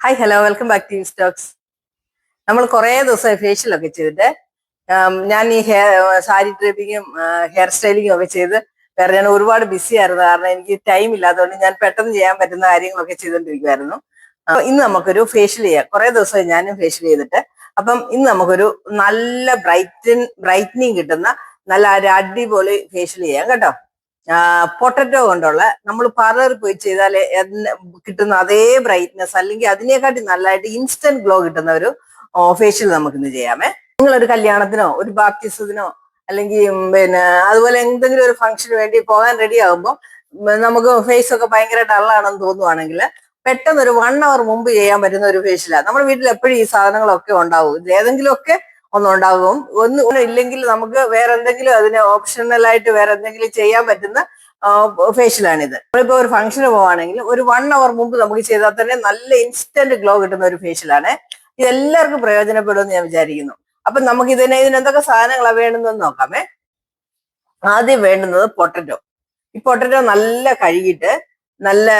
Hi hello welcome back to Stokes നമ്മൾ കുറേ ദിവസമായി ഫേഷ്യലൊക്കെ ചെയ്തിട്ട് ഞാൻ ഈ ഹെയർ സാരി ഡ്രൈപ്പിങ്ങും ഹെയർ സ്റ്റൈലിങ്ങും ഒക്കെ ചെയ്ത് വേറെ ഞാൻ ഒരുപാട് ബിസി ആയിരുന്നു. കാരണം എനിക്ക് ടൈം ഇല്ലാത്തതുകൊണ്ട് ഞാൻ പെട്ടെന്ന് ചെയ്യാൻ പറ്റുന്ന കാര്യങ്ങളൊക്കെ ചെയ്തുകൊണ്ടിരിക്കുമായിരുന്നു ഇന്ന് നമുക്കൊരു ഫേഷ്യൽ ചെയ്യാം. കുറേ ദിവസമായി ഞാനും ഫേഷ്യൽ ചെയ്തിട്ട്. അപ്പം ഇന്ന് നമുക്കൊരു നല്ല ബ്രൈറ്റൻ ബ്രൈറ്റനിങ് കിട്ടുന്ന നല്ല ഒരു അടിപൊളി ഫേഷ്യൽ ചെയ്യാം കേട്ടോ. പൊട്ടറ്റോ കൊണ്ടുള്ള നമ്മൾ പാർലറിൽ പോയി ചെയ്താൽ കിട്ടുന്ന അതേ ബ്രൈറ്റ്നെസ് അല്ലെങ്കിൽ അതിനെക്കാട്ടി നല്ലതായിട്ട് ഇൻസ്റ്റന്റ് ഗ്ലോ കിട്ടുന്ന ഒരു ഫേഷ്യൽ നമുക്ക് ഇന്ന് ചെയ്യാമേ. ഒരു കല്യാണത്തിനോ ഒരു ബാപ്റ്റിസത്തിനോ അല്ലെങ്കിൽ പിന്നെ അതുപോലെ എന്തെങ്കിലും ഒരു ഫംഗ്ഷന് വേണ്ടി പോകാൻ റെഡി ആകുമ്പോൾ നമുക്ക് ഫേസ് ഒക്കെ ഭയങ്കര ഡള്ളാണെന്ന് തോന്നുവാണെങ്കിൽ പെട്ടെന്ന് ഒരു വൺ അവർ മുമ്പ് ചെയ്യാൻ പറ്റുന്ന ഒരു ഫേഷ്യലാണ് നമ്മുടെ വീട്ടിൽ എപ്പോഴും ഈ സാധനങ്ങളൊക്കെ ഉണ്ടാവും. ഏതെങ്കിലുമൊക്കെ ഒന്നുണ്ടാകും ഒന്ന് ഇല്ലെങ്കിൽ നമുക്ക് വേറെ എന്തെങ്കിലും അതിന് ഓപ്ഷണൽ ആയിട്ട് വേറെ എന്തെങ്കിലും ചെയ്യാൻ പറ്റുന്ന ഫേഷ്യലാണിത് നമ്മളിപ്പോ ഒരു ഫംഗ്ഷന് പോവാണെങ്കിൽ ഒരു വൺ അവർ മുമ്പ് നമുക്ക് ചെയ്താൽ തന്നെ നല്ല ഇൻസ്റ്റന്റ് ഗ്ലോ കിട്ടുന്ന ഒരു ഫേഷ്യലാണ് ഇത് എല്ലാവർക്കും പ്രയോജനപ്പെടുമെന്ന് ഞാൻ വിചാരിക്കുന്നു. അപ്പൊ നമുക്ക് ഇതിന് ഇതിന് എന്തൊക്കെ സാധനങ്ങളാണ് വേണ്ടുന്നതെന്ന് നോക്കാമേ. ആദ്യം വേണ്ടുന്നത് പൊട്ടറ്റോ. ഈ പൊട്ടറ്റോ നല്ല കഴുകിട്ട് നല്ല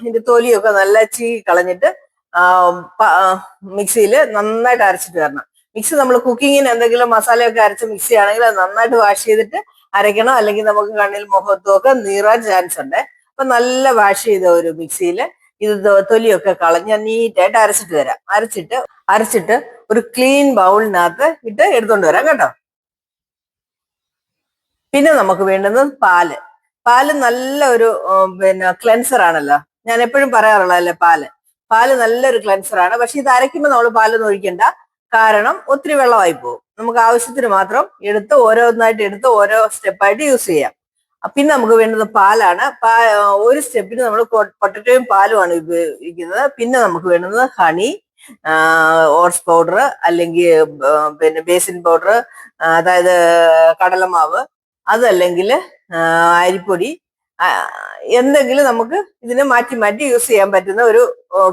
ഇതിന്റെ തൊലിയൊക്കെ നല്ല ചീ കളഞ്ഞിട്ട് മിക്സിയിൽ നന്നായിട്ട് അരച്ചിട്ട് വരണം. മിക്സി നമ്മൾ കുക്കിങ്ങിന് എന്തെങ്കിലും മസാലയൊക്കെ അരച്ച് മിക്സി ആണെങ്കിൽ അത് നന്നായിട്ട് വാഷ് ചെയ്തിട്ട് അരയ്ക്കണം. അല്ലെങ്കിൽ നമുക്ക് കണ്ണിൽ മുഖത്തും ഒക്കെ നീറാൻ ചാൻസ് ഉണ്ട്. അപ്പൊ നല്ല വാഷ് ചെയ്ത ഒരു മിക്സിയിൽ ഇത് തൊലിയൊക്കെ കളഞ്ഞ് നീറ്റായിട്ട് അരച്ചിട്ട് വരാം. അരച്ചിട്ട് അരച്ചിട്ട് ഒരു ക്ലീൻ ബൗളിനകത്ത് ഇട്ട് എടുത്തോണ്ട് വരാം കേട്ടോ. പിന്നെ നമുക്ക് വേണ്ടുന്നത് പാൽ. പാൽ നല്ല ഒരു പിന്നെ ക്ലെൻസർ ആണല്ലോ. ഞാൻ എപ്പോഴും പറയാറുള്ളതല്ലേ പാൽ. പാൽ നല്ലൊരു ക്ലെൻസർ ആണ്. പക്ഷെ ഇത് അരയ്ക്കുമ്പോൾ നമ്മൾ പാലൊന്നും ഒഴിക്കണ്ട. കാരണം ഒത്തിരി വെള്ളമായി പോകും. നമുക്ക് ആവശ്യത്തിന് മാത്രം എടുത്ത് ഓരോന്നായിട്ട് എടുത്ത് ഓരോ സ്റ്റെപ്പായിട്ട് യൂസ് ചെയ്യാം. പിന്നെ നമുക്ക് വേണ്ടത് പാലാണ്. പാ ഒരു സ്റ്റെപ്പിന് നമ്മൾ പൊട്ടറ്റോയും പാലുമാണ് ഉപയോഗിക്കുന്നത്. പിന്നെ നമുക്ക് വേണ്ടത് ഹണി ഓട്സ് പൗഡർ അല്ലെങ്കിൽ പിന്നെ ബേസിൻ പൗഡർ അതായത് കടലമാവ് അതല്ലെങ്കിൽ അരിപ്പൊടി എന്തെങ്കിലും നമുക്ക് ഇതിനെ മാറ്റി മാറ്റി യൂസ് ചെയ്യാൻ പറ്റുന്ന ഒരു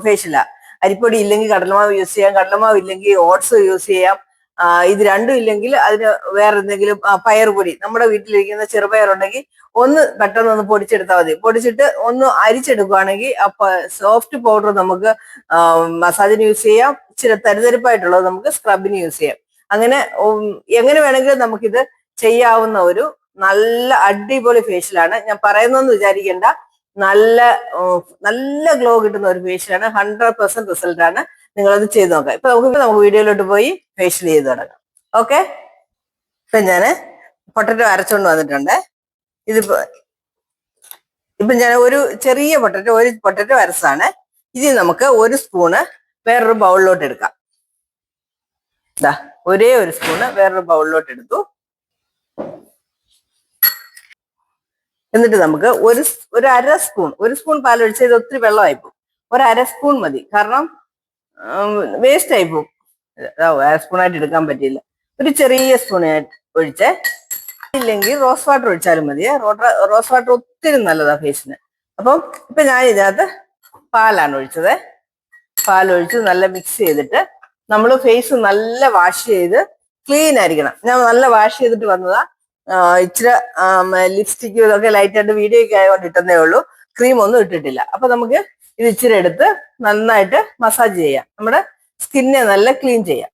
ഫേഷ്യലാണ് അരിപ്പൊടി ഇല്ലെങ്കിൽ കടലമാവ് യൂസ് ചെയ്യാം. കടലമാവ് ഇല്ലെങ്കിൽ ഓട്സ് യൂസ് ചെയ്യാം. ഇത് രണ്ടും ഇല്ലെങ്കിൽ അതിന് വേറെ എന്തെങ്കിലും പയറുപൊടി നമ്മുടെ വീട്ടിലിരിക്കുന്ന ചെറുപയർ ഉണ്ടെങ്കിൽ ഒന്ന് പെട്ടെന്ന് ഒന്ന് പൊടിച്ചെടുത്താൽ മതി. പൊടിച്ചിട്ട് ഒന്ന് അരിച്ചെടുക്കുകയാണെങ്കിൽ അപ്പൊ സോഫ്റ്റ് പൗഡർ നമുക്ക് മസാജിന് യൂസ് ചെയ്യാം. ഇച്ചിരി തരിതരിപ്പായിട്ടുള്ളത് നമുക്ക് സ്ക്രബിന് യൂസ് ചെയ്യാം. അങ്ങനെ എങ്ങനെ വേണമെങ്കിലും നമുക്കിത് ചെയ്യാവുന്ന ഒരു നല്ല അടിപൊളി ഫേഷ്യലാണ് ഞാൻ പറയുന്നതെന്ന് വിചാരിക്കേണ്ട. നല്ല നല്ല ഗ്ലോ കിട്ടുന്ന ഒരു ഫേഷ്യലാണ് ഹൺഡ്രഡ് പെർസെന്റ് റിസൾട്ട് ആണ്. നിങ്ങളത് ചെയ്ത് നോക്കാം. ഇപ്പൊ നമുക്ക് നമുക്ക് വീഡിയോയിലോട്ട് പോയി ഫേഷ്യൽ ചെയ്ത് തുടങ്ങാം. ഓക്കെ ഇപ്പൊ ഞാൻ പൊട്ടറ്റോ അരച്ചോണ്ട് വന്നിട്ടുണ്ട്. ഇതിപ്പോ ഇപ്പൊ ഞാൻ ഒരു ചെറിയ പൊട്ടറ്റോ ഒരു പൊട്ടറ്റോ അരസാണ് ഇനി നമുക്ക് ഒരു സ്പൂണ് വേറൊരു ബൗളിലോട്ട് എടുക്കാം. ദാ ഒരേ ഒരു സ്പൂണ് വേറൊരു ബൗളിലോട്ട് എടുത്തു. എന്നിട്ട് നമുക്ക് ഒരു ഒരു അര സ്പൂൺ ഒരു സ്പൂൺ പാൽ ഒഴിച്ചാൽ ഇത് ഒത്തിരി വെള്ളമായി പോകും. ഒരു അര സ്പൂൺ മതി. കാരണം വേസ്റ്റ് ആയി പോകും. അര സ്പൂൺ ആയിട്ട് എടുക്കാൻ പറ്റിയില്ല. ഒരു ചെറിയ സ്പൂൺ ഒഴിച്ച്. ഇല്ലെങ്കിൽ റോസ് വാട്ടർ ഒഴിച്ചാലും മതി റോസ് വാട്ടർ ഒത്തിരി നല്ലതാണ് ഫേസിന്. അപ്പം ഇപ്പൊ ഞാൻ ഇതിനകത്ത് പാലാണ് ഒഴിച്ചത്. പാൽ ഒഴിച്ച് നല്ല മിക്സ് ചെയ്തിട്ട് നമ്മൾ ഫേസ് നല്ല വാഷ് ചെയ്ത് ക്ലീൻ ആയിരിക്കണം. ഞാൻ നല്ല വാഷ് ചെയ്തിട്ട് വന്നതാ ഇച്ചിരി ലിപ്സ്റ്റിക്കും ഇതൊക്കെ ലൈറ്റായിട്ട് വീഡിയോ ഒക്കെ ആയതുകൊണ്ട് ഇട്ടുന്നേ ഉള്ളൂ. ക്രീം ഒന്നും ഇട്ടിട്ടില്ല. അപ്പൊ നമുക്ക് ഇത് ഇച്ചിരി എടുത്ത് നന്നായിട്ട് മസാജ് ചെയ്യാം. നമ്മുടെ സ്കിന്നെ നല്ല ക്ലീൻ ചെയ്യാം.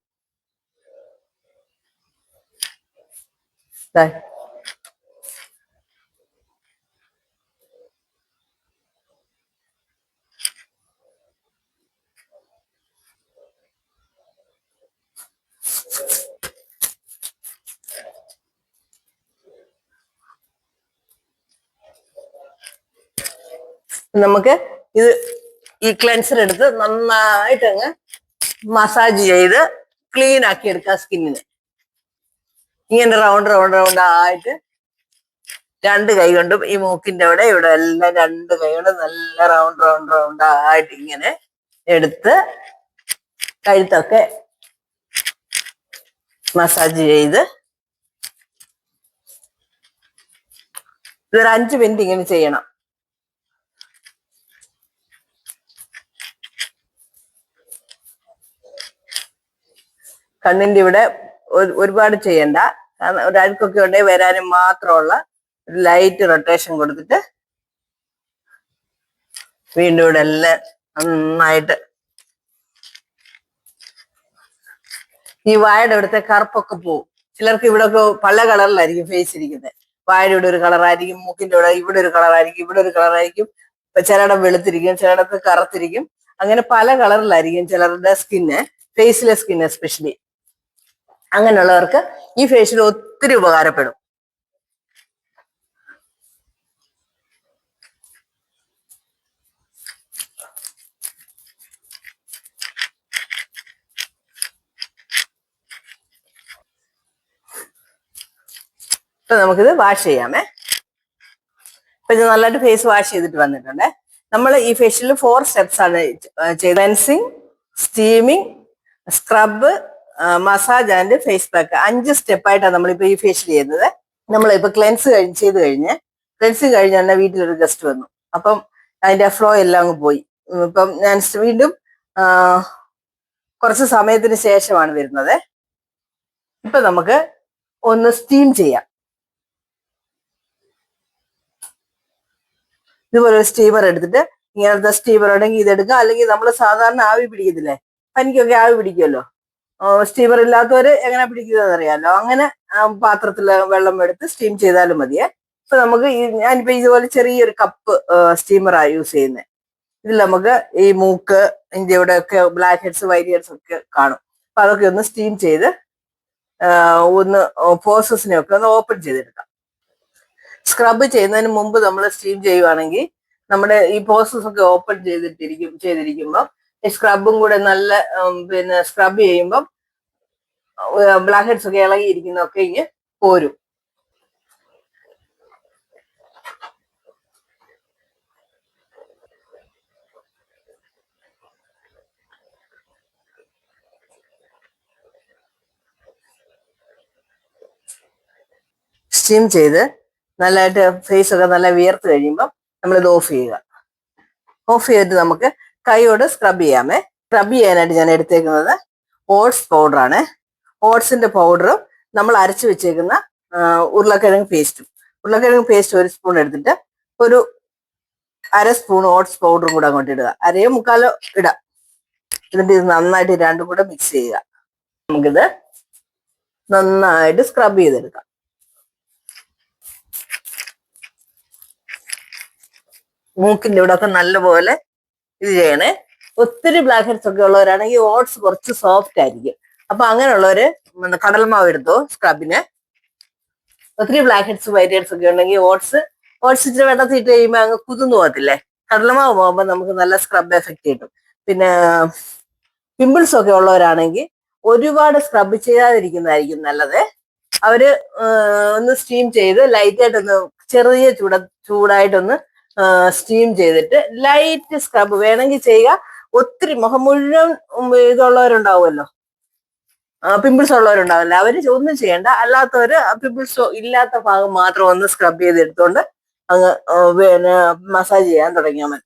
നമുക്ക് ഇത് ഈ ക്ലെൻസർ എടുത്ത് നന്നായിട്ട് അങ്ങ് മസാജ് ചെയ്ത് ക്ലീൻ ആക്കി എടുക്കാം സ്കിന്നിന് ഇങ്ങനെ റൗണ്ട് റൗണ്ട് റൗണ്ട് ആയിട്ട് രണ്ട് കൈ കൊണ്ടും ഈ മൂക്കിന്റെ അവിടെ ഇവിടെ എല്ലാം രണ്ട് കൈ നല്ല റൗണ്ട് റൗണ്ട് റൗണ്ട് ആയിട്ട് ഇങ്ങനെ എടുത്ത് കഴുത്തൊക്കെ മസാജ് ചെയ്ത് ഇതൊരു അഞ്ച് മിനിറ്റ് ഇങ്ങനെ ചെയ്യണം. കണ്ണിന്റെ ഇവിടെ ഒരുപാട് ചെയ്യണ്ട. കാരണം ഒരു ഉണ്ടെങ്കിൽ വരാനും മാത്രമുള്ള ഒരു ലൈറ്റ് റൊട്ടേഷൻ കൊടുത്തിട്ട് വീണ്ടും ഇവിടെ എല്ലാം നന്നായിട്ട് ഈ വായുടെ ഇവിടുത്തെ കറുപ്പൊക്കെ പോവും. ചിലർക്ക് ഇവിടെയൊക്കെ പല കളറിലായിരിക്കും ഫേസ് ഇരിക്കുന്നത്. വായുടെ ഇവിടെ ഒരു കളറായിരിക്കും മൂക്കിന്റെ ഇവിടെ ഇവിടെ ഒരു കളറായിരിക്കും ഇവിടെ ഒരു കളറായിരിക്കും ചിലയിടം വെളുത്തിരിക്കും ചിലയിടത്ത് കറുത്തിരിക്കും. അങ്ങനെ പല കളറിലായിരിക്കും ചിലരുടെ സ്കിന്ന് ഫേസിലെ സ്കിന്ന് എസ്പെഷ്യലി അങ്ങനെയുള്ളവർക്ക് ഈ ഫേഷ്യൽ ഒത്തിരി ഉപകാരപ്പെടും. ഇപ്പൊ നമുക്കിത് വാഷ് ചെയ്യാമേ. ഇപ്പൊ ഇത് നല്ലതായിട്ട് ഫേസ് വാഷ് ചെയ്തിട്ട് വന്നിട്ടുണ്ട്. നമ്മൾ ഈ ഫേഷ്യൽ ഫോർ സ്റ്റെപ്സ് ആണ് ചെയ്ത് cleansing steaming scrub massage and face pack. അഞ്ച് സ്റ്റെപ്പായിട്ടാണ് നമ്മളിപ്പോ ഈ ഫേഷ്യൽ ചെയ്യുന്നത്. നമ്മളിപ്പോ ക്ലെൻസ് കഴിഞ്ഞ് ചെയ്ത് കഴിഞ്ഞ് ക്ലെൻസ് കഴിഞ്ഞ് തന്നെ വീട്ടിലൊരു ഗസ്റ്റ് വന്നു. അപ്പം അതിന്റെ ഫ്ലോ എല്ലാം അങ്ങ് പോയി. ഇപ്പം ഞാൻ വീണ്ടും കുറച്ച് സമയത്തിന് ശേഷമാണ് വരുന്നത്. ഇപ്പൊ നമുക്ക് ഒന്ന് സ്റ്റീം ചെയ്യാം. ഇതുപോലെ ഒരു സ്റ്റീമർ എടുത്തിട്ട് ഇങ്ങനത്തെ സ്റ്റീമർ ഉണ്ടെങ്കിൽ ഇതെടുക്കുക അല്ലെങ്കിൽ നമ്മൾ സാധാരണ ആവി പിടിക്കത്തില്ലേ? പനിക്കൊക്കെ ആവി പിടിക്കുമല്ലോ സ്റ്റീമർ ഇല്ലാത്തവര് എങ്ങനെ പിടിക്കുന്നതെന്ന് അറിയാമല്ലോ അങ്ങനെ പാത്രത്തിൽ വെള്ളം എടുത്ത് സ്റ്റീം ചെയ്താലും മതിയേ ഇപ്പൊ നമുക്ക് ഈ ഞാനിപ്പോ ഇതുപോലെ ചെറിയൊരു കപ്പ് സ്റ്റീമറാ യൂസ് ചെയ്യുന്നത് ഇതിൽ നമുക്ക് ഈ മൂക്ക് ഇന്ത്യയുടെ ഒക്കെ ബ്ലാക്ക് ഹെഡ്സ് വൈറ്റ് ഹെഡ്സ് ഒക്കെ കാണും. അപ്പൊ അതൊക്കെ ഒന്ന് സ്റ്റീം ചെയ്ത് ഒന്ന് പ്രോസസ്സിനെ ഒക്കെ ഒന്ന് ഓപ്പൺ ചെയ്തെടുക്കാം. സ്ക്രബ് ചെയ്യുന്നതിന് മുമ്പ് നമ്മൾ സ്റ്റീം ചെയ്യുവാണെങ്കിൽ നമ്മുടെ ഈ പ്രോസസ് ഒക്കെ ഓപ്പൺ ചെയ്തിട്ടിരിക്കും ചെയ്തിരിക്കുമ്പോൾ സ്ക്രബും കൂടെ നല്ല പിന്നെ സ്ക്രബ് ചെയ്യുമ്പം ബ്ലാക്ക് ഹെഡ്സ് ഒക്കെ ഇളകിയിരിക്കുന്നതൊക്കെ ഇങ്ങ് പോരും. സ്റ്റീം ചെയ്ത് നല്ലതായിട്ട് ഫേസ് ഒക്കെ നല്ല വിയർത്ത് കഴിയുമ്പം നമ്മളിത് ഓഫ് ചെയ്യുക. ഓഫ് ചെയ്തിട്ട് നമുക്ക് കൈയോട് സ്ക്രബ് ചെയ്യാമേ. സ്ക്രബ് ചെയ്യാനായിട്ട് ഞാൻ എടുത്തേക്കുന്നത് ഓട്സ് പൗഡറാണ് ഓട്സിന്റെ പൗഡറും നമ്മൾ അരച്ചു വെച്ചേക്കുന്ന ഉരുളക്കിഴങ്ങ് പേസ്റ്റും ഉരുളക്കിഴങ്ങ് പേസ്റ്റ് ഒരു സ്പൂൺ എടുത്തിട്ട് ഒരു അര സ്പൂൺ ഓട്സ് പൗഡറും കൂടെ അങ്ങോട്ട് ഇടുക. അരയോ മുക്കാലോ ഇടാം. എന്നിട്ട് ഇത് നന്നായിട്ട് രണ്ടും കൂടെ മിക്സ് ചെയ്യുക. നമുക്കിത് നന്നായിട്ട് സ്ക്രബ് ചെയ്തെടുക്കാം. മൂക്കിന്റെ ഇവിടെ ഒക്കെ നല്ലപോലെ ഇത് ചെയ്യണേ ഒത്തിരി ബ്ലാക്ക് ഹെഡ്സ് ഒക്കെ ഉള്ളവരാണെങ്കിൽ ഓട്സ് കുറച്ച് സോഫ്റ്റ് ആയിരിക്കും. അപ്പൊ അങ്ങനെയുള്ളവര് കടൽമാവ് എടുത്തോ സ്ക്രബിന് ഒത്തിരി ബ്ലാക്ക് ഹെഡ്സ് വൈറ്റ് ഹെഡ്സ് ഒക്കെ ഉണ്ടെങ്കിൽ ഓട്സ് ഓട്സ് ഇച്ചിരി വെള്ളത്തിൽ ഇട്ട് കഴിയുമ്പോൾ അങ്ങ് കുതിർന്നു പോകത്തില്ലേ? കടലമാവ് പോകുമ്പോൾ നമുക്ക് നല്ല സ്ക്രബ് എഫക്റ്റ് കിട്ടും. പിന്നെ പിമ്പിൾസ് ഒക്കെ ഉള്ളവരാണെങ്കിൽ ഒരുപാട് സ്ക്രബ് ചെയ്യാതിരിക്കുന്നതായിരിക്കും നല്ലത്. അവർ ഒന്ന് സ്റ്റീം ചെയ്ത് ലൈറ്റായിട്ടൊന്ന് ചെറിയ ചൂട ചൂടായിട്ടൊന്ന് സ്റ്റീം ചെയ്തിട്ട് ലൈറ്റ് സ്ക്രബ് വേണമെങ്കിൽ ചെയ്യുക. ഒത്തിരി മുഖം മുഴുവൻ ഇതുള്ളവരുണ്ടാവുമല്ലോ. പിമ്പിൾസ് ഉള്ളവരുണ്ടാവില്ല. അവർ ഒന്നും ചെയ്യണ്ട. അല്ലാത്തവര് പിമ്പിൾസ് ഇല്ലാത്ത ഭാഗം മാത്രം ഒന്ന് സ്ക്രബ് ചെയ്തെടുത്തോണ്ട് അങ്ങ് പിന്നെ മസാജ് ചെയ്യാൻ തുടങ്ങിയാൽ മതി.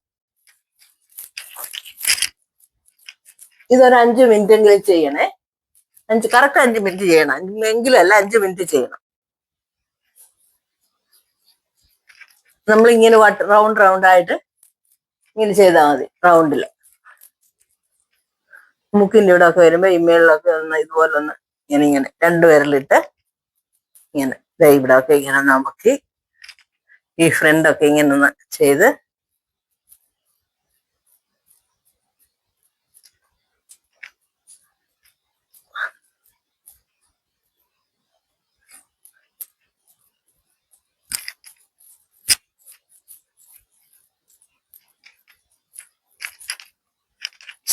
ഇതൊരു അഞ്ച് മിനിറ്റ് എങ്കിലും ചെയ്യണേ. അഞ്ച് കറക്റ്റ് അഞ്ച് മിനിറ്റ് ചെയ്യണം. എങ്കിലും അല്ല അഞ്ച് മിനിറ്റ് ചെയ്യണം. നമ്മൾ ഇങ്ങനെ റൗണ്ട് റൗണ്ട് ആയിട്ട് ഇങ്ങനെ ചെയ്താൽ മതി റൗണ്ടിൽ മുക്കിന്റെ ഇവിടെ ഒക്കെ വരുമ്പോ ഇമേളിലൊക്കെ ഒന്ന് ഇതുപോലെ ഒന്ന് ഇങ്ങനെ ഇങ്ങനെ രണ്ടു വിരലിട്ട് ഇങ്ങനെ ഇവിടെ ഒക്കെ ഇങ്ങനെ നമുക്ക് ഈ ഫ്രണ്ട് ഒക്കെ ഇങ്ങനെ ഒന്ന് ചെയ്ത്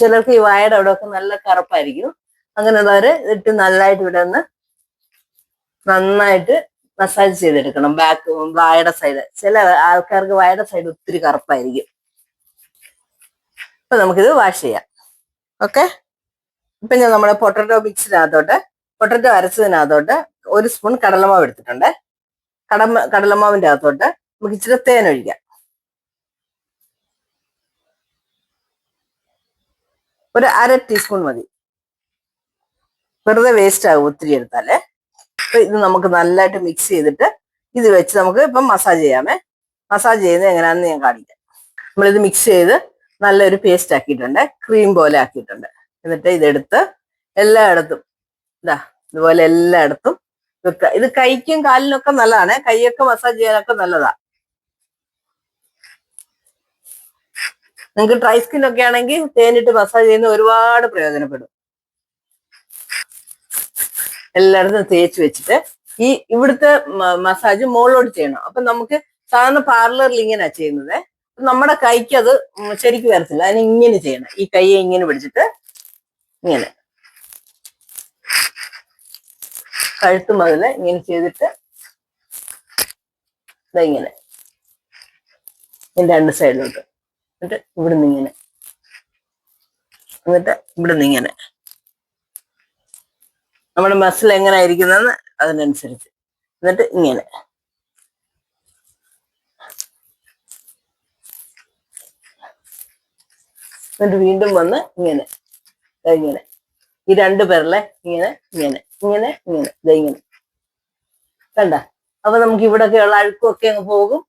ചിലർക്ക് ഈ വായയുടെ അവിടെ ഒക്കെ നല്ല കറുപ്പായിരിക്കും. അങ്ങനെയുള്ളവര് ഇട്ട് നല്ലതായിട്ട് ഇവിടെ ഒന്ന് നന്നായിട്ട് മസാജ് ചെയ്തെടുക്കണം. ബാക്ക് വായയുടെ സൈഡ് ചില ആൾക്കാർക്ക് വായയുടെ സൈഡ് ഒത്തിരി കറുപ്പായിരിക്കും. അപ്പൊ നമുക്കിത് വാഷ് ചെയ്യാം. ഓക്കെ ഇപ്പൊ ഞാൻ നമ്മുടെ പൊട്ടറ്റോ മിക്സിനകത്തോട്ട് പൊട്ടറ്റോ അരച്ചതിനകത്തോട്ട് ഒരു സ്പൂൺ കടലമാവ് എടുത്തിട്ടുണ്ട്. കടമ കടലമാവിന്റെ അകത്തോട്ട് നമുക്ക് ഇച്ചിരി തേൻ ഒഴിക്കാം. ഒരു അര ടീസ്പൂൺ മതി. വെറുതെ വേസ്റ്റ് ആകും ഒത്തിരി എടുത്താലേ. അപ്പൊ ഇത് നമുക്ക് നല്ലതായിട്ട് മിക്സ് ചെയ്തിട്ട് ഇത് വെച്ച് നമുക്ക് ഇപ്പം മസാജ് ചെയ്യാമേ. മസാജ് ചെയ്യുന്നത് എങ്ങനെയാണെന്ന് ഞാൻ കാണിക്കാം. നമ്മളിത് മിക്സ് ചെയ്ത് നല്ലൊരു പേസ്റ്റ് ആക്കിയിട്ടുണ്ട്. ക്രീം പോലെ ആക്കിയിട്ടുണ്ട്. എന്നിട്ട് ഇതെടുത്ത് എല്ലായിടത്തും ഇതാ ഇതുപോലെ എല്ലായിടത്തും ഇത് കൈക്കും കാലിനൊക്കെ നല്ലതാണ്. കൈയൊക്കെ മസാജ് ചെയ്യാനൊക്കെ നല്ലതാ. നിങ്ങൾക്ക് ഡ്രൈ സ്കിൻ ഒക്കെ ആണെങ്കിൽ തേനിട്ട് മസാജ് ചെയ്യുന്ന ഒരുപാട് പ്രയോജനപ്പെടും. എല്ലായിടത്തും തേച്ച് വെച്ചിട്ട് ഈ ഇവിടുത്തെ മസാജ് മുകളിലോട്ട് ചെയ്യണം. അപ്പൊ നമുക്ക് സാധാരണ പാർലറിൽ ഇങ്ങനെയാ ചെയ്യുന്നത്. നമ്മുടെ കൈക്ക് അത് ശരിക്കും വരത്തില്ല. അതിന് ഇങ്ങനെ ചെയ്യണം. ഈ കൈയെ ഇങ്ങനെ പിടിച്ചിട്ട് ഇങ്ങനെ. കഴുത്ത് മുതൽ ഇങ്ങനെ ചെയ്തിട്ട് ഇങ്ങനെ. രണ്ട് സൈഡിലോട്ട് എന്നിട്ട് ഇവിടുന്ന് ഇങ്ങനെ. എന്നിട്ട് ഇവിടുന്ന് ഇങ്ങനെ. നമ്മുടെ മസിൽ എങ്ങനെ ആയിരിക്കുന്നതെന്ന് അതിനനുസരിച്ച്. എന്നിട്ട് ഇങ്ങനെ. എന്നിട്ട് വീണ്ടും വന്ന് ഇങ്ങനെ. ഇങ്ങനെ. ഈ രണ്ട് പേരല്ലെ ഇങ്ങനെ ഇങ്ങനെ ഇങ്ങനെ ഇങ്ങനെ. ഇങ്ങനെ. കണ്ട? അപ്പൊ നമുക്ക് ഇവിടൊക്കെ ഉള്ള അഴുക്കൊക്കെ അങ്ങ് പോകും.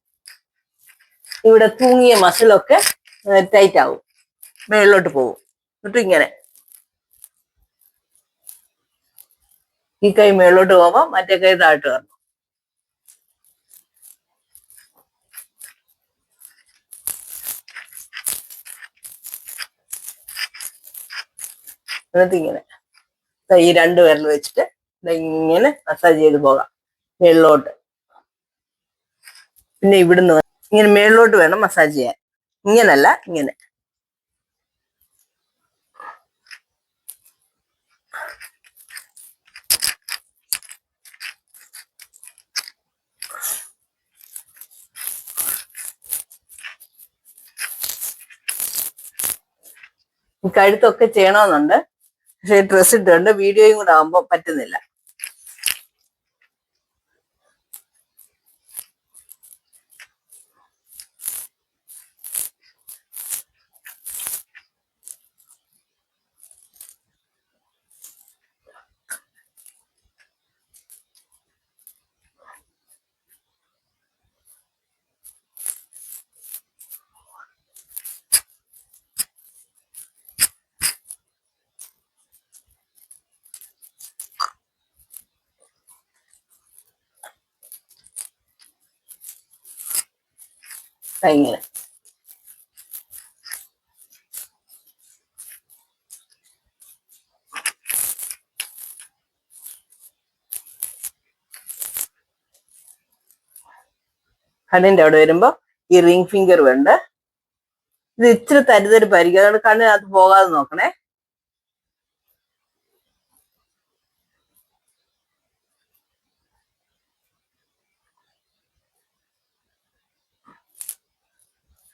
ഇവിടെ തൂങ്ങിയ മസിലൊക്കെ ടൈറ്റ് ആവും. മേളിലോട്ട് പോകും. എന്നിട്ട് ഇങ്ങനെ. ഈ കൈ മേളിലോട്ട് പോവാം മറ്റേ കൈ താഴ്ത്ത് വരണം എന്നിട്ട് ഇങ്ങനെ. ഈ രണ്ട് വിരൽ വെച്ചിട്ട് ഇങ്ങനെ മസാജ് ചെയ്ത് പോകാം. മേളിലോട്ട്. പിന്നെ ഇവിടുന്ന് ഇങ്ങനെ മേളിലോട്ട് വേണം മസാജ് ചെയ്യാൻ. ഇങ്ങനല്ല ഇങ്ങനെ. കഴുത്തൊക്കെ ചെയ്യണമെന്നുണ്ട്. പക്ഷെ ഡ്രസ്സ് ഇട്ടുണ്ട് വീഡിയോയും കൂടെ ആകുമ്പോൾ പറ്റുന്നില്ല. ദാ കണ്ണിന്റെ അവിടെ വരുമ്പോൾ ഈ റിംഗ് ഫിംഗർ വേണ്ട. ഇത് ഇച്ചിരി തരിതരിപ്പായിരിക്കും അതുകൊണ്ട് കണ്ണിനകത്ത് പോകാതെ നോക്കണേ.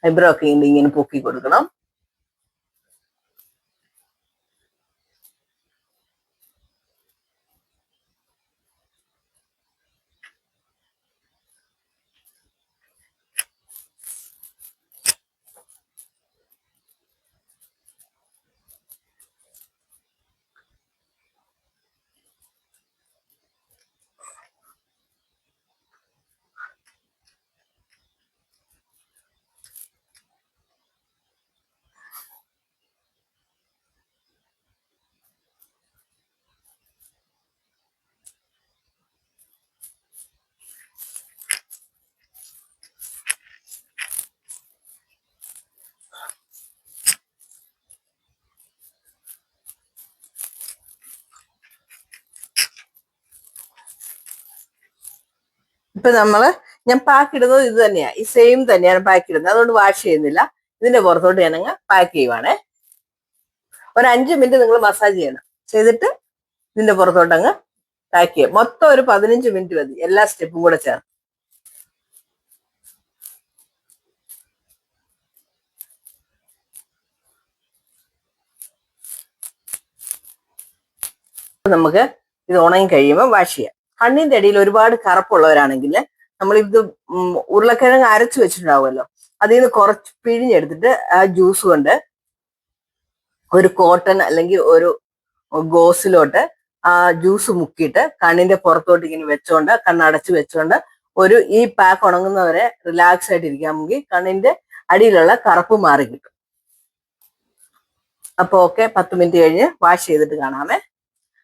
ഐബ്രോ ഒക്കെ ഇങ്ങനെ പൊക്കി കൊടുക്കണം. ഇപ്പൊ നമ്മൾ ഞാൻ പാക്ക് ഇടുന്നത് ഇത് തന്നെയാ. ഈ സെയിം തന്നെയാണ് പാക്ക് ഇടുന്നത്. അതുകൊണ്ട് വാഷ് ചെയ്യുന്നില്ല. ഇതിന്റെ പുറത്തോട്ട് ഞാനങ്ങ് പാക്ക് ചെയ്യുവാണേ. ഒരു അഞ്ച് മിനിറ്റ് നിങ്ങൾ മസാജ് ചെയ്യണം. ചെയ്തിട്ട് ഇതിന്റെ പുറത്തോട്ട് അങ്ങ് പാക്ക് ചെയ്യാം. മൊത്തം ഒരു പതിനഞ്ച് മിനിറ്റ് മതി. എല്ലാ സ്റ്റെപ്പും കൂടെ ചേർത്ത്. നമുക്ക് ഇത് ഉണങ്ങി കഴിയുമ്പോൾ വാഷ് ചെയ്യാം. കണ്ണിന്റെ അടിയിൽ ഒരുപാട് കറുപ്പുള്ളവരാണെങ്കിൽ ഉം, ഉരുളക്കിഴങ്ങ് അരച്ചു വെച്ചിട്ടുണ്ടാവുമല്ലോ. അതിൽ നിന്ന് കുറച്ച് പിഴിഞ്ഞെടുത്തിട്ട് ആ ജ്യൂസ് കൊണ്ട് ഒരു കോട്ടൺ അല്ലെങ്കിൽ ഒരു ഗോസിലോട്ട് ആ ജ്യൂസ് മുക്കിയിട്ട് കണ്ണിന്റെ പുറത്തോട്ട് ഇങ്ങനെ വെച്ചോണ്ട് കണ്ണടച്ച് വെച്ചോണ്ട് ഒരു ഈ പാക്ക് ഉണങ്ങുന്നവരെ റിലാക്സ് ആയിട്ട് ഇരിക്കാമെങ്കിൽ കണ്ണിന്റെ അടിയിലുള്ള കറുപ്പ് മാറി കിട്ടും. അപ്പൊ ഓക്കെ പത്ത് മിനിറ്റ് കഴിഞ്ഞ് വാഷ് ചെയ്തിട്ട് കാണാമേ.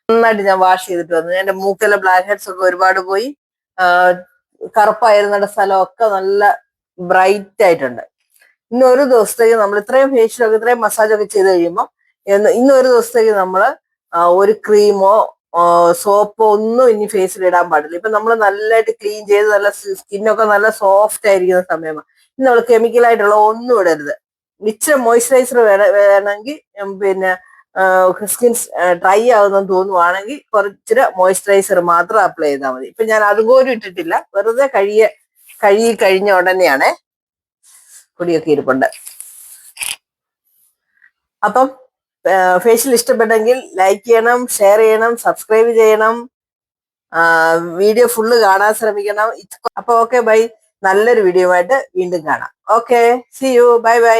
നന്നായിട്ട് ഞാൻ വാഷ് ചെയ്തിട്ട് വന്നു. എന്റെ മൂക്കിലെ ബ്ലാക്ക് ഹെഡ്സ് ഒക്കെ ഒരുപാട് പോയി. കറുപ്പായിരുന്ന സ്ഥലമൊക്കെ നല്ല ബ്രൈറ്റ് ആയിട്ടുണ്ട്. ഇന്ന് ഒരു ദിവസത്തേക്ക് നമ്മൾ ഇത്രയും ഫേഷ്യലൊക്കെ ഇത്രയും മസാജൊക്കെ ചെയ്ത് കഴിയുമ്പോൾ ഇന്ന് ഒരു ദിവസത്തേക്ക് നമ്മൾ ഒരു ക്രീമോ സോപ്പോ ഒന്നും ഇനി ഫേസിൽ ഇടാൻ പാടില്ല. ഇപ്പൊ നമ്മൾ നല്ലതായിട്ട് ക്ലീൻ ചെയ്ത് നല്ല സ്കിന്നൊക്കെ നല്ല സോഫ്റ്റ് ആയിരിക്കുന്ന സമയമാണ് ഇന്ന് നമ്മൾ കെമിക്കലായിട്ടുള്ള ഒന്നും ഇടരുത്. ഇച്ചിരി മോയ്സ്ചറൈസർ വേണമെങ്കിൽ പിന്നെ സ്കിൻ ഡ്രൈ ആകുന്നെന്ന് തോന്നുവാണെങ്കിൽ കുറച്ചിരി മോയ്സ്ചറൈസർ മാത്രം അപ്ലൈ ചെയ്താൽ മതി. ഇപ്പൊ ഞാൻ അതുപോലും ഇട്ടിട്ടില്ല. വെറുതെ കഴിയ കഴുകി കഴിഞ്ഞ ഉടനെയാണ് പൊടിയൊക്കെ ഇരിപ്പുണ്ട്. അപ്പം ഫേഷ്യൽ ഇഷ്ടപ്പെട്ടെങ്കിൽ ലൈക്ക് ചെയ്യണം ഷെയർ ചെയ്യണം സബ്സ്ക്രൈബ് ചെയ്യണം. വീഡിയോ ഫുള്ള് കാണാൻ ശ്രമിക്കണം. അപ്പൊ ഓക്കെ ബൈ നല്ലൊരു വീഡിയോ ആയിട്ട് വീണ്ടും കാണാം. Okay see you bye bye